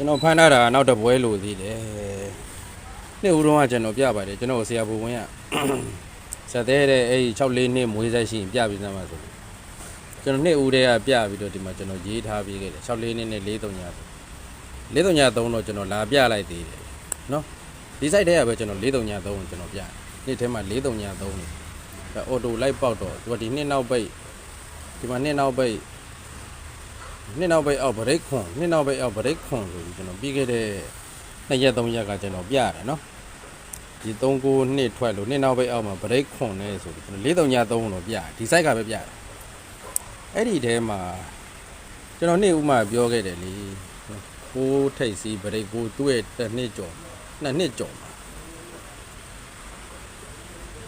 ကျွန်တော်ဖမ်းထားတာနောက်တစ်ပွဲလို့သေးတယ်နှစ်ဦးတော့ကကျွန်တော်ပြပါတယ်ကျွန်တော်ဆရာဘူဝင်းကဆက်သေးတဲ့အဲ့ဒီ6လေးနှစ်မွေးဆက်ရှိရင်ပြပြီးသားမှာဆိုလို့ကျွန်တော်နှစ်ဦးတည်းကပြပြီးတော့ဒီမှာကျွန်တော်ရေးထားပြီးခဲ့တယ်6လေးနှစ်နဲ့4 3ညဆို4 3ည3တော့ကျွန်တော်လာပြလိုက်သေးတယ်နော်ဒီ site ထဲကပဲကျွန်တော်4 3ည3ကိုကျွန်တော်ပြတယ်နေ့ထဲမှာ4 3ည3နေအော်တိုလိုက်ပေါက်တော့သူကဒီနှစ်နောက်ပိတ်ဒီမှာနှစ်နောက်ပိတ် နှစ်နောက်ပိတ်အောက်ဗရိတ်ခွန်နှစ်နောက်ပိတ်အောက်ဗရိတ်ခွန်ဆိုပြီးကျွန်တော်ပြီးခဲ့တဲ့နှစ်ရက်သုံးရက်ကကျွန်တော်ပြရတယ်နော်ဒီ3ကိုနှစ်ထွက်လို့နှစ်နောက်ပိတ်အောက်မှာဗရိတ်ခွန်နဲ့ဆိုပြီးကျွန်တော်4 3ည3တော့ပြတယ်ဒီ site ကပဲပြတယ်အဲ့ဒီထဲမှာကျွန်တော်နေ့ဥမာပြောခဲ့တယ်လေကိုထိတ်စီဗရိတ်ကိုသူ့ရဲ့တစ်နှစ်ကျော်နှစ်နှစ်ကျော်မှာ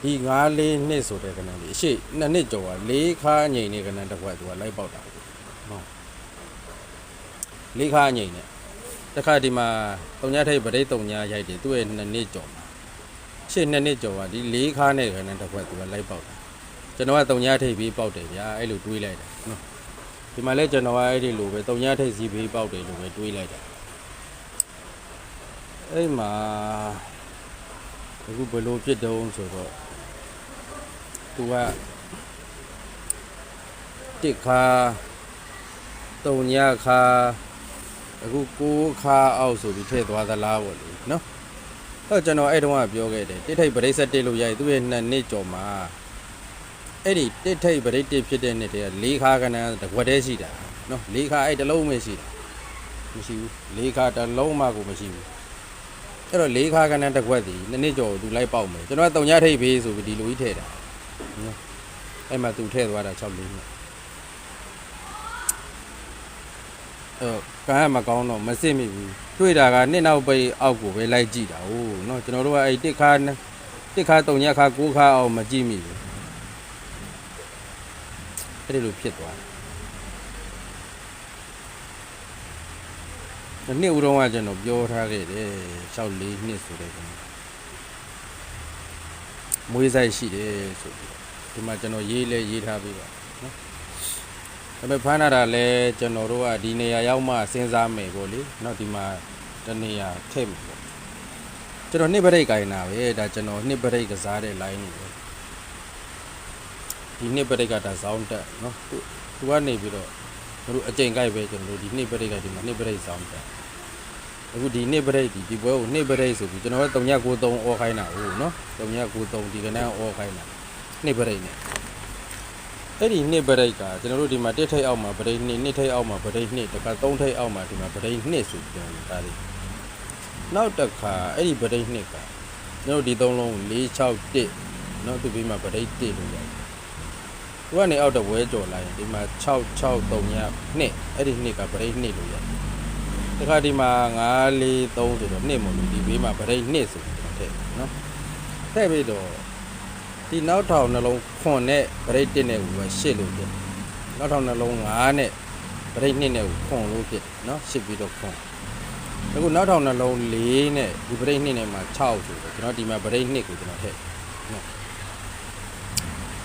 ဒီ9လေးနှစ်ဆိုတဲ့ကဏ္ဍလေးအရှိနှစ်နှစ်ကျော်က၄ခါငိန်နေကဏ္ဍတစ်ခွက်သူကလိုက်ပေါက်တာဟုတ် လေးခါငိမ့်နဲ့တခါဒီမှာတုံညာထိပ်ပရိတ်တုံညာရိုက်တယ်သူ့ရဲ့နှစ်နှစ်ကျော်မှာရှေ့နှစ်နှစ်ကျော်ကဒီလေးခါနဲ့ခဏတစ်ခွက်သူကလိုက်ပေါက်တာကျွန်တော်ကတုံညာထိပ်ပြီးပေါက်တယ်ဗျာအဲ့လိုတွေးလိုက်တာနော်ဒီမှာလဲကျွန်တော်ကအဲ့ဒီလိုပဲတုံညာထိပ်စီးပြီးပေါက်တယ်လို့ပဲတွေးလိုက်တာအဲ့မှာအခုဘယ်လိုဖြစ်တုံးဆိုတော့သူကတစ်ခါတုံညခါ အခုကိုးခါအောက်ဆိုပြီးထည့်သွားသလားပေါ့လေနော်ဟောကျွန်တော်အဲ့တုန်းကပြောခဲ့တယ်တစ်ထိပ်ပရိတ်ဆက်တစ်လို့ရိုက်သူ့ရဲ့နှစ်နှစ်ကျော်မှာအဲ့ဒီတစ်ထိပ်ပရိတ်တစ်ဖြစ်တဲ့နှစ်တည်းကလေးခါကနန်းတစ်ခွက်တည်းရှိတာနော်လေးခါအဲ့တစ်လုံးပဲရှိတာမရှိဘူးလေးခါတစ်လုံးမှကိုမရှိဘူးအဲ့တော့လေးခါကနန်းတစ်ခွက်တည်းနှစ်နှစ်ကျော်သူလိုက်ပေါက်မယ်ကျွန်တော်ကတုံညထိပ်ဖေးဆိုပြီးဒီလိုကြီးထည့်တာနော်အဲ့မှာသူထည့်သွားတာ6လေးနှစ် အဲ ကံကမကောင်းတော့မစစ်မိဘူးတွေ့တာကနှစ်နောက်ပိတ်အောက်ကိုပဲလိုက်ကြည့်တာဟုတ်နော်ကျွန်တော်တို့ကအဲ့တစ်ခါတစ်ခါတုံညက်ခါကိုးခါအောင်မကြည့်မိဘူးအဲ့ဒီလိုဖြစ်သွားတယ်နှစ်ဦးတော့ကကျွန်တော်ပြောထားခဲ့တယ်64နှစ်ဆိုတဲ့ကောင်မွေးဆိုင်ရှိတယ်ဆိုပြီးဒီမှာကျွန်တော်ရေးလဲရေးထားပြီးတော့ ဒါပေမဲ့ဖမ်းထားတာလဲကျွန်တော်တို့ကဒီနေရာရောက်မှစဉ်းစားမယ်ပေါ့လေနောက်ဒီမှာတနေရာထည့်မယ်ပေါ့ကျွန်တော်နှစ်ပရိတ်ကင်တာပဲဒါကျွန်တော်နှစ်ပရိတ်ကစားတဲ့ line တွေဒီနှစ်ပရိတ်ကဒါဇောင်းတက်နော်သူသူကနေပြီးတော့ကျွန်တော်အကြိမ်ကြိုက်ပဲကျွန်တော်ဒီနှစ်ပရိတ်ကဒီမှာနှစ်ပရိတ်ဇောင်းတက်အခုဒီနှစ်ပရိတ်ဒီဒီပွဲကိုနှစ်ပရိတ်ဆိုပြီးကျွန်တော်က393အော်ခိုင်းတာဟုတ်နော်393ဒီကနေ့အော်ခိုင်းတာနှစ်ပရိတ်နဲ့ အဲ့ဒီနှစ်ပရိတ်ကကျွန်တော်တို့ဒီမှာတစ်ထိပ်အောက်မှာပရိတ်နှစ်နှစ်ထိပ်အောက်မှာပရိတ်နှစ်တခါသုံးထိပ်အောက်မှာဒီမှာပရိတ်နှစ်ဆိုပြန်ဒါလေးနောက်တစ်ခါအဲ့ဒီပရိတ်နှစ်ကကျွန်တော်တို့ဒီသုံးလုံး461နောက်သူပြီးမှပရိတ်1လို့ရတယ်သူကနေအောက်တော့ဝဲကြော်လိုက်ရင်ဒီမှာ6639နှစ်အဲ့ဒီနှစ်ကပရိတ်နှစ်လို့ရတယ်တခါဒီမှာ943ဆိုတော့နှစ်မလို့ဒီဘေးမှာပရိတ်နှစ်ဆိုပြီးတော့ထည့်နော်ထည့်ပြီးတော့ ဒီနောက်ထောင်နှလုံးခွန်နဲ့ဗရိတ်1နဲ့ကိုပဲရှစ်လို့ဖြစ်နောက်ထောင်နှလုံး9နဲ့ဗရိတ်2နဲ့ကိုခွန်လို့ဖြစ်နော်ရှစ်ပြီးတော့ခွန်အခုနောက်ထောင်နှလုံး4နဲ့ဒီဗရိတ်2နဲ့မှာ6ဆိုတော့ကျွန်တော်ဒီမှာဗရိတ်2ကိုကျွန်တော်ထည့်နော်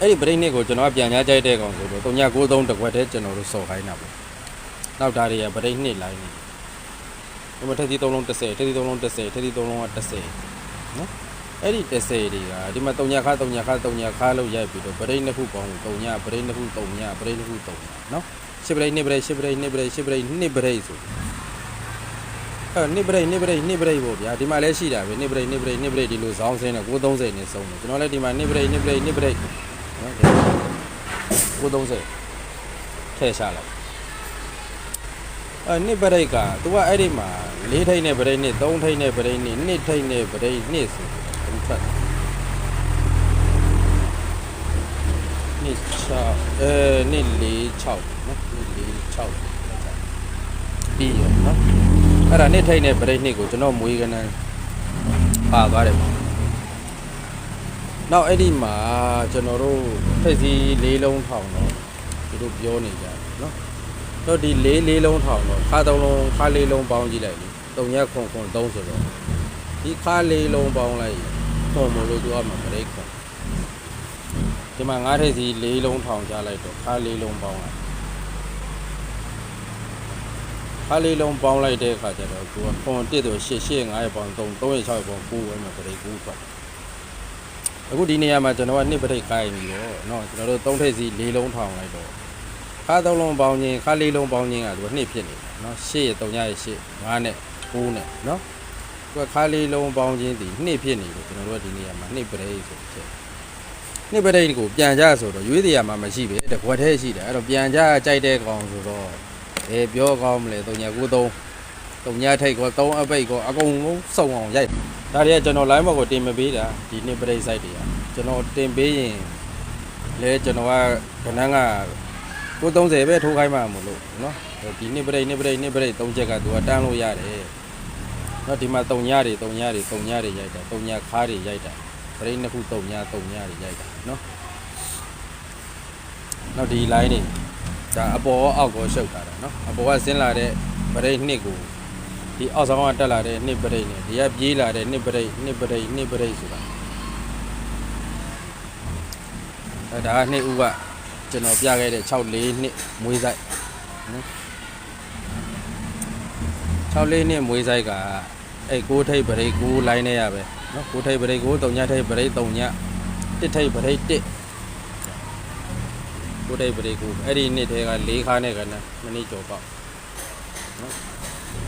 အဲ့ဒီဗရိတ်2ကိုကျွန်တော်ပြန်ကြားကြိုက်တဲ့ကောင်ဆိုတော့393တကွက်တည်းကျွန်တော်တို့စော်ခိုင်းတာပေါ့နောက်ဓာတ်တွေကဗရိတ်2 line နေဒီမှာထက်သီး3လုံး30ထက်သီး3လုံး30ထက်သီး3လုံးက30 အဲ့ဒီ30တွေကဒီမှာ3ညခါ3ညခါ3ညခါလို့ရိုက်ပြီးတော့ဗရိတ်နှစ်ခုပေါင်း3ညဗရိတ်နှစ်ခု3ညဗရိတ်နှစ်ခု3ညနော်ရှစ်ဗရိတ်နှစ်ဗရိတ်ရှစ်ဗရိတ်နှစ်ဗရိတ်ရှစ်ဗရိတ်နှစ်ဗရိတ်ဆိုအဲ့နှစ်ဗရိတ်နှစ်ဗရိတ်နှစ်ဗရိတ်ပေါ့ဗျာဒီမှာလည်းရှိတာပဲနှစ်ဗရိတ်နှစ်ဗရိတ်နှစ်ဗရိတ်ဒီလိုဇောင်းစင်းနဲ့930နဲ့စုံတယ်ကျွန်တော်လည်းဒီမှာနှစ်ဗရိတ်နှစ်ဗရိတ်နှစ်ဗရိတ်နော်930ထည့်ရှာလိုက်အဲ့နှစ်ဗရိတ်ကသူကအဲ့ဒီမှာ၄ထိပ်နဲ့ဗရိတ်နှစ်၃ထိပ်နဲ့ဗရိတ်နှစ်နှစ်ထိပ်နဲ့ဗရိတ်နှစ်ဆို ဒီဖက်နှစ်6အဲနှစ်4 6နော်နှစ်4 6ပြီးရနော်အဲ့ဒါနှစ်ထိတ်နဲ့ဗရိတ်နှစ်ကိုကျွန်တော်မွေးကနန်းပါသွားတယ်ပေါ့နောက်အဲ့ဒီမှာကျွန်တော်တို့ထိတ်စီလေးလုံးထောင်တော့သူတို့ပြောနေကြတယ်နော်တော့ဒီလေးလေးလုံးထောင်တော့ခါသုံးလုံးခါလေးလုံးပေါင်းကြည့်လိုက်လေတုံရက်ခွန်ခွန်3ဆိုတော့ဒီခါလေးလုံးပေါင်းလိုက်ခွ န်မလို့သူအမှဗရိတ်ခွန် ဒီမှာငါးထိပ်စီ၄လုံးထောင်ချလိုက်တော့ခါ၄လုံးပေါင်းလိုက် ခါလေးလုံးပေါင်းလိုက်တဲ့အခါကျတော့သူကခွန်တစ်တော့ရှစ်ရှစ်9ရက်ပေါင်း3 3ရက်6ရက်ပေါင်း9ဝဲမှာပရိတ်ကူးထွက်အခုဒီနေရာမှာကျွန်တော်ကနှစ်ပရိတ်ကိုင်းပြီးတော့เนาะကျွန်တော်တို့3ထိပ်စီ၄လုံးထောင်လိုက်တော့ခါသုံးလုံးပေါင်းခြင်းခါလေးလုံးပေါင်းခြင်းကသူကနှစ်ဖြစ်နေတာเนาะ8ရက်3ရက်8 9နဲ့9နဲ့เนาะ သူကခါလေးလုံးပေါင်းခြင်းဒီနှစ်ဖြစ်နေလို့ကျွန်တော်တို့ကဒီနေရာမှာနှစ်ပရိတ်ဆိုချက် နှစ်ပရိတ်ကိုပြန်ကြဆိုတော့ရွေးတရားမှမရှိပဲတကွက်သေးရှိတယ်အဲ့တော့ပြန်ကြကြိုက်တဲ့ကောင်ဆိုတော့အဲပြောကောင်းမလဲ3ည93 3ညထိတ်ကော3အပိတ်ကောအကုန်လုံးစုံအောင်ရိုက်ဒါတွေကကျွန်တော် line ဘောက်ကိုတင်မပေးတာဒီနှစ်ပရိတ် site တွေကကျွန်တော်တင်ပေးရင်လဲကျွန်တော်ကခဏက930ပဲထိုးခိုင်းမှမလို့เนาะဒီနှစ်ပရိတ်နှစ်ပရိတ်နှစ်ပရိတ်3ချက်ကသူကတန်းလို့ရတယ် နော်ဒီမှာတုံညတွေတုံညတွေတုံညတွေရိုက်တာတုံညခါးတွေရိုက်တာပရိနှစ်ခုတုံညတုံညတွေရိုက်တာနော်နောက်ဒီ line တွေဒါအပေါ်ရောအောက်ရောရှုပ်တာတာနော်အပေါ်ကဆင်းလာတဲ့ပရိနှစ်ကိုဒီအောက်ဆောင်ကတက်လာတဲ့နှစ်ပရိနဲ့ဒီကပြေးလာတဲ့နှစ်ပရိနှစ်ပရိနှစ်ပရိဆိုတာအဲဒါကနှစ်ဦးကကျွန်တော်ပြခဲ့တဲ့6 4နှစ်မွေးဆိုင်နော် 6လေးနှစ်မွေးဆိုင်ကအဲ6ထိပ်ပရိတ်6 line နဲ့ရပဲနော်ကိုထိပ်ပရိတ်ကိုတုံညထိပ်ပရိတ်တုံညတစ်ထိပ်ပရိတ်တစ်ကိုထိပ်ပရိတ်ကိုအဲ့ဒီနှစ်ထဲက၄ခါနဲ့ကနမနေ့ကျော်ပေါ့နော်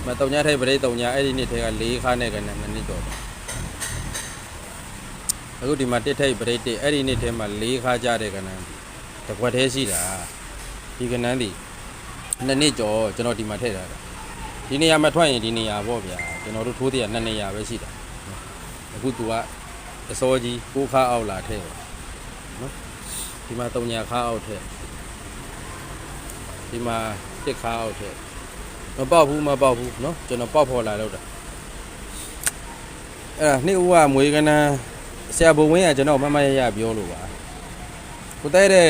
မတုံညထိပ်ပရိတ်တုံညအဲ့ဒီနှစ်ထဲက၄ခါနဲ့ကနမနေ့ကျော်ပေါ့အခုဒီမှာတစ်ထိပ်ပရိတ်တစ်အဲ့ဒီနှစ်ထဲမှာ၄ခါကြတဲ့ကနတကွက်သေးရှိတာဒီကနန်းဒီနှစ်နှစ်ကျော်ကျွန်တော်ဒီမှာထည့်ထားတာ ဒီနေရာမှာထွက်ရင်ဒီနေရာပေါ့ဗျာကျွန်တော်တို့ထိုးတဲ့ကနှစ်နေရာပဲရှိတာအခုသူကအစောကြီးကိုးခါအောက်လာထဲပေါ့နော်ဒီမှာတုံညာခါအောက်ထဲဒီမှာတစ်ခါအောက်ထဲမပေါက်ဘူးမပေါက်ဘူးနော်ကျွန်တော်ပေါက်ဖော်လာတော့တာအဲ့ဒါနေ့ဦးကမွေးကနန်းဆရာဘုံဝင်းကကျွန်တော်မမရရပြောလို့ပါကိုတဲ့တဲ့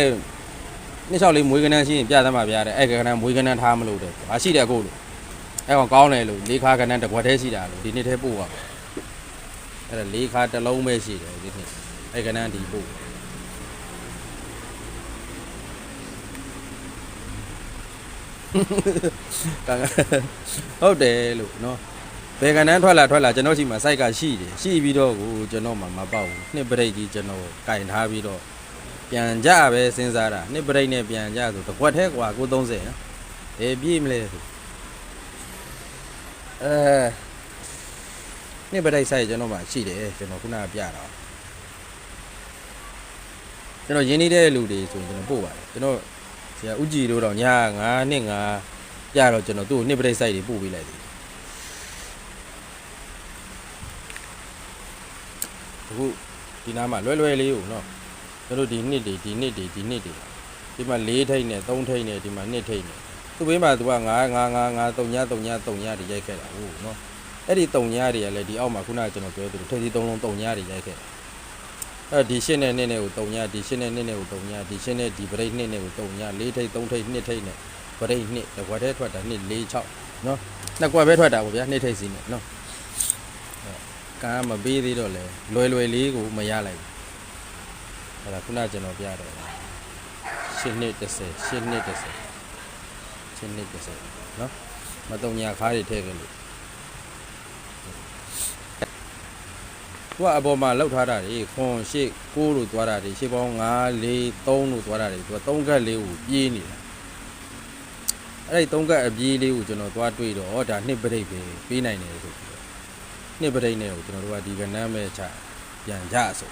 နှစ်လျှောက်လေးမွေးကနန်းရှိရင်ပြသမှာဗျာတဲ့အဲ့ကနန်းမွေးကနန်းထားမလို့တဲ့ဟာရှိတယ်အခုလို့ အဲ့ကောင်ကောင်းတယ်လို့လေးခါကနန်းတစ်ခွက်သေးရှိတာလို့ဒီနေ့သေးပို့ပါအဲ့ဒါလေးခါတစ်လုံးပဲရှိတယ်ဒီနေ့အဲ့ကနန်းဒီပို့ကဟုတ်တယ်လို့နော်ဘယ်ကနန်းထွက်လာထွက်လာကျွန်တော်ရှိမှာစိုက်ကရှိတယ်ရှိပြီးတော့ကိုကျွန်တော်မှမပေါက်ဘူးနှစ်ပရိတ်ကြီးကျွန်တော်ကင်ထားပြီးတော့ပြန်ကြပဲစဉ်းစားတာနှစ်ပရိတ်နဲ့ပြန်ကြဆိုတကွက်ထဲကွာ930နော်အေးပြေးမလဲဆို အဲနှစ်ပတိုက်ဆိုင်ကျွန်တော်မှရှိတယ်ကျွန်တော်ခုနကပြတာကျွန်တော်ရင်းနေတဲ့လူတွေဆိုရင်ကျွန်တော်ပို့ပါတယ်ကျွန်တော်ဆရာဦးကြည်တို့တော့ည9နှစ်9ပြတော့ကျွန်တော်သူ့ကိုနှစ်ပတိုက်ဆိုင်တွေပို့ပေးလိုက်တယ်အခုဒီနားမှာလွယ်လွယ်လေးကိုနော်ကျွန်တော်ဒီနှစ်တွေဒီနှစ်တွေဒီနှစ်တွေဒီမှာ4ထိပ်နဲ့3ထိပ်နဲ့ဒီမှာ2ထိပ်နဲ့ သူ့ဘေးမှာသူက9 9 9 9 3ည3ည3ညတွေရိုက်ခဲ့တာဟုတ်နော်အဲ့ဒီတုံညာတွေကလည်းဒီအောက်မှာခုနကကျွန်တော်ပြောသလိုထည့်စီသုံးလုံးတုံညာတွေရိုက်ခဲ့တယ်အဲ့ဒီရှင်းနဲ့နှစ်နဲ့ကိုတုံညာဒီရှင်းနဲ့နှစ်နဲ့ကိုတုံညာဒီရှင်းနဲ့ဒီဗရိတ်နှစ်နဲ့ကိုတုံညာ၄ထိပ်၃ထိပ်နှစ်ထိပ်နဲ့ဗရိတ်နှစ်တစ်ခွက်တည်းထွက်တာနှစ်၄6နော်နှစ်ခွက်ပဲထွက်တာပေါ့ဗျာနှစ်ထိပ်စီနဲ့နော်ကားမပေးသေးတော့လေလွယ်လွယ်လေးကိုမရလိုက်ဘူးအဲ့ဒါခုနကကျွန်တော်ပြတယ်ရှင်းနှစ်30ရှင်းနှစ်30 ရှင်းနှစ်30နော်မတုံညာခါးတွေထည့်ခဲ့လို့သူကအပေါ်မှာလောက်ထားတာတွေခွန်ရှေ့6လို့သွားတာတွေရှေ့ပေါင်း9 4 3လို့သွားတာတွေသူက3ကတ်လေးကိုပြေးနေတာအဲ့ဒီ3ကတ်အပြေးလေးကိုကျွန်တော်သွားတွေ့တော့ဒါနှစ်ပရိတ်ပဲပေးနိုင်တယ်ဆိုပြီးတော့နှစ်ပရိတ်နဲ့ကိုကျွန်တော်တို့ကဒီကနန်းမဲ့ချပြန်ကြဆို